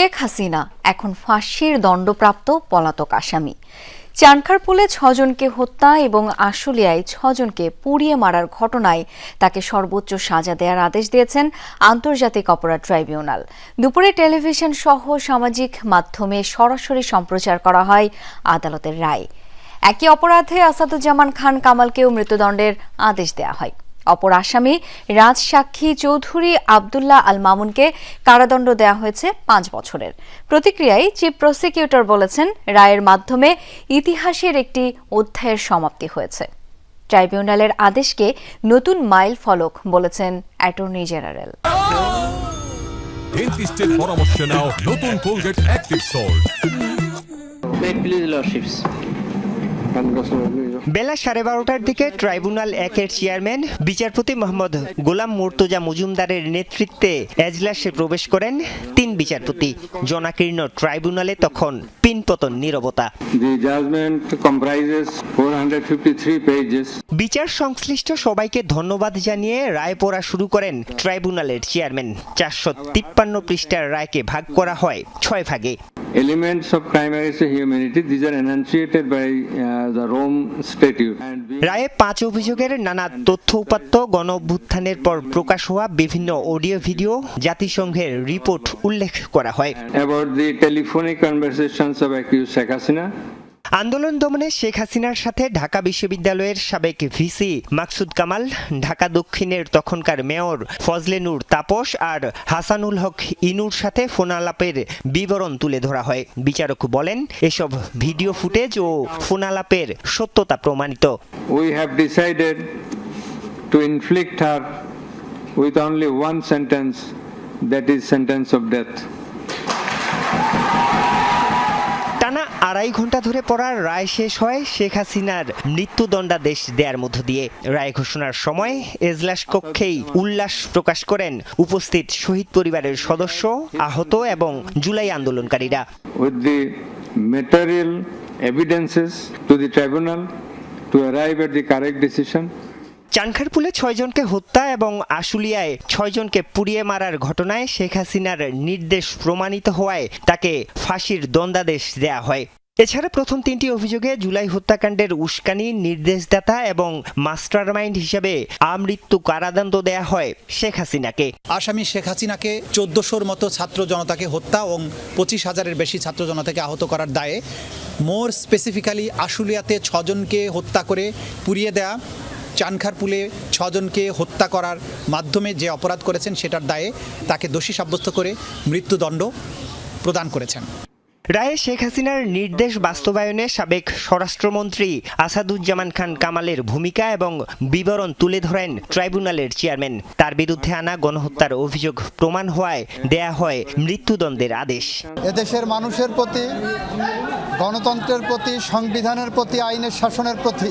শেখ হাসিনা, এখন ফাঁসির দণ্ডপ্রাপ্ত পলাতক আসামি। চানখারপুলে ছজনকে হত্যা এবং আশুলিয়ায় ছজনকে পুড়িয়ে মারার ঘটনায় তাকে সর্বোচ্চ সাজা দেওয়ার আদেশ দিয়েছেন আন্তর্জাতিক অপরাধ ট্রাইব্যুনাল। দুপুরে টেলিভিশন সহ সামাজিক মাধ্যমে সরাসরি সম্প্রচার করা হয় আদালতের রায়। একই অপরাধে আসাদুজ্জামান খান কামালকেও মৃত্যুদণ্ডের আদেশ দেওয়া হয়। অপর আসামি রাজ সাক্ষী চৌধুরী আবদুল্লাহ আল মামুনকে কারাদণ্ড দেওয়া হয়েছে পাঁচ বছরের। প্রতিক্রিয়ায় চিফ প্রসিকিউটর বলেছেন রায়ের মাধ্যমে ইতিহাসের একটি অধ্যায়ের সমাপ্তি হয়েছে। ট্রাইব্যুনালের আদেশকে নতুন মাইল ফলক বলেছেন অ্যাটর্নি জেনারেল। ডেন্টিস্টের পরামর্শ নাও নতুন Colgate active salt May it please lordships. বেলা সাড়ে বারোটার দিকে ট্রাইব্যুনাল একের চেয়ারম্যান বিচারপতি মোহাম্মদ গোলাম মুর্তজা মজুমদারের নেতৃত্বে এজলাসে প্রবেশ করেন তিন বিচারপতি। জনাকীর্ণ ট্রাইব্যুনালে তখন পিনপতন নীরবতা। The judgment comprises 453 pages. বিচার সংশ্লিষ্ট সবাইকে ধন্যবাদ জানিয়ে রায় পড়া শুরু করেন ট্রাইব্যুনালের চেয়ারম্যান। চারশো তিপ্পান্ন পৃষ্ঠার রায়কে ভাগ করা হয় ছয় ভাগে। Elements of crime humanity, these are enunciated by uh, the Rome Statute. And we রায়ে পাঁচ অভিযোগের নানা তথ্য উপাত্ত গণ পর প্রকাশ হওয়া বিভিন্ন অডিও ভিডিও জাতিসংঘের রিপোর্ট উল্লেখ করা হয় about the telephonic conversations of accused Sheikh Hasina, আন্দোলন দমনে শেখ হাসিনার সাথে ঢাকা বিশ্ববিদ্যালয়ের সাবেক ভিসি মাকসুদ কামাল ঢাকা দক্ষিণের তখনকার মেয়র ফজলে নূর তাপস আর হাসানুল হক ইনুর সাথে ফোনালাপের বিবরণ তুলে ধরা হয় বিচারক বলেন এসব ভিডিও ফুটেজ ও ফোনালাপের সত্যতা প্রমাণিত we have decided to inflict her with only one sentence, that is sentence of death. আড়াই ঘণ্টা ধরে পড়ার রায় শেষ হয় শেখ হাসিনার মৃত্যুদণ্ডাদেশ দেওয়ার মধ্য দিয়ে রায় ঘোষণার সময় এজলাস কক্ষেই উল্লাস প্রকাশ করেন উপস্থিত শহীদ পরিবারের সদস্য, আহত এবং জুলাই আন্দোলনকারীরা with the material evidences to the tribunal to arrive at the correct decision. চানখারপুলে ছয়জনকে হত্যা এবং আশুলিয়ায় ছয়জনকে পুড়িয়ে মারার ঘটনায় শেখ হাসিনার নির্দেশ প্রমাণিত হওয়ায় তাকে ফাঁসির দণ্ডাদেশ দেয়া হয়। এছাড়া প্রথম তিনটি অভিযোগে জুলাই হত্যাকাণ্ডের উস্কানি, নির্দেশদাতা এবং মাস্টারমাইন্ড হিসেবে আমৃত্যু কারাদণ্ড দেয়া হয় শেখ হাসিনাকে। আসামি শেখ হাসিনাকে চোদ্দশোর মতো ছাত্র জনতাকে হত্যা এবং পঁচিশ হাজারের বেশি ছাত্র জনতাকে আহত করার দায়ে মোর স্পেসিফিক্যালি আশুলিয়াতে ছজনকে হত্যা করে পুড়িয়ে দেয়া চানখারপুলে ছজনকে হত্যা করার মাধ্যমে যে অপরাধ করেছেন সেটার দায়ে তাকে দোষী সাব্যস্ত করে মৃত্যুদণ্ড প্রদান করেছেন। রায়ে শেখ হাসিনার নির্দেশ বাস্তবায়নে সাবেক স্বরাষ্ট্রমন্ত্রী আসাদুজ্জামান খান কামালের ভূমিকা এবং বিবরণ তুলে ধরেন ট্রাইব্যুনালের চেয়ারম্যান। তার বিরুদ্ধে আনা গণহত্যার অভিযোগ প্রমাণ হওয়ায় দেয়া হয় মৃত্যুদণ্ডের আদেশ। এদেশের মানুষের প্রতি গণতন্ত্রের প্রতি সংবিধানের প্রতি আইনের শাসনের প্রতি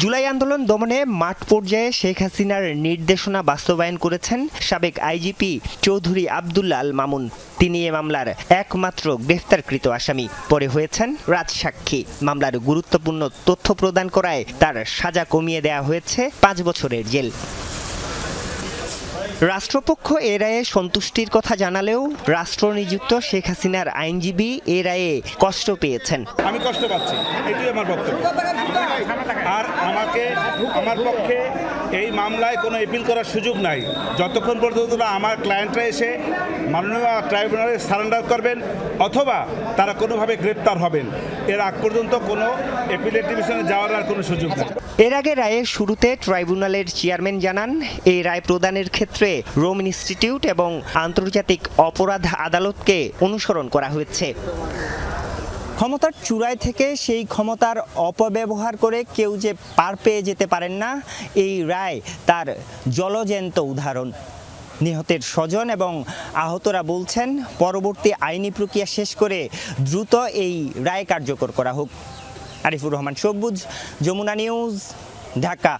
জুলাই আন্দোলন দমনে মাঠ পর্যায়ে শেখ হাসিনার নির্দেশনা বাস্তবায়ন করেছেন সাবেক আইজিপি চৌধুরী আবদুল্লা আল মামুন। তিনি এ মামলার একমাত্র গ্রেফতারকৃত আসামি। পরে হয়েছেন রাজসাক্ষী। মামলার গুরুত্বপূর্ণ তথ্য প্রদান করায় তার সাজা কমিয়ে দেয়া হয়েছে পাঁচ বছরের জেল। রাষ্ট্রপক্ষ এ রায়ে সন্তুষ্টির কথা জানালেও রাষ্ট্রনিযুক্ত শেখ হাসিনার আইনজীবী এ রায়ে কষ্ট পেয়েছেন। আমি কষ্ট পাচ্ছি, এটাই আমার বক্তব্য। আর আমাকে, আমার পক্ষে এই মামলায় কোনো এপিল করার সুযোগ নাই। যতক্ষণ পর্যন্ত আমার ক্লায়েন্টরা এসে মাননীয় ট্রাইব্যুনালে সারেন্ডার করবেন, অথবা তারা কোনোভাবে গ্রেপ্তার হবেন। এর আগ পর্যন্ত কোনো এপিলের ডিভিশনে যাওয়ার আর কোনো সুযোগ নেই। এর আগে রায়ের শুরুতে ট্রাইব্যুনালের চেয়ারম্যান জানান, এই রায় প্রদানের ক্ষেত্রে রোম ইনস্টিটিউট এবং আন্তর্জাতিক অপরাধ আদালতকে অনুসরণ করা হয়েছে। ক্ষমতার চূড়ায় থেকে সেই ক্ষমতার অপব্যবহার করে কেউ যে পার পেয়ে যেতে পারেন না, এই রায় তার জলজ্যান্ত উদাহরণ। নিহতের স্বজন এবং আহতরা বলছেন, পরবর্তী আইনি প্রক্রিয়া শেষ করে দ্রুত এই রায় কার্যকর করা হোক। আরিফুর রহমান, সবুজ, যমুনা নিউজ, ঢাকা।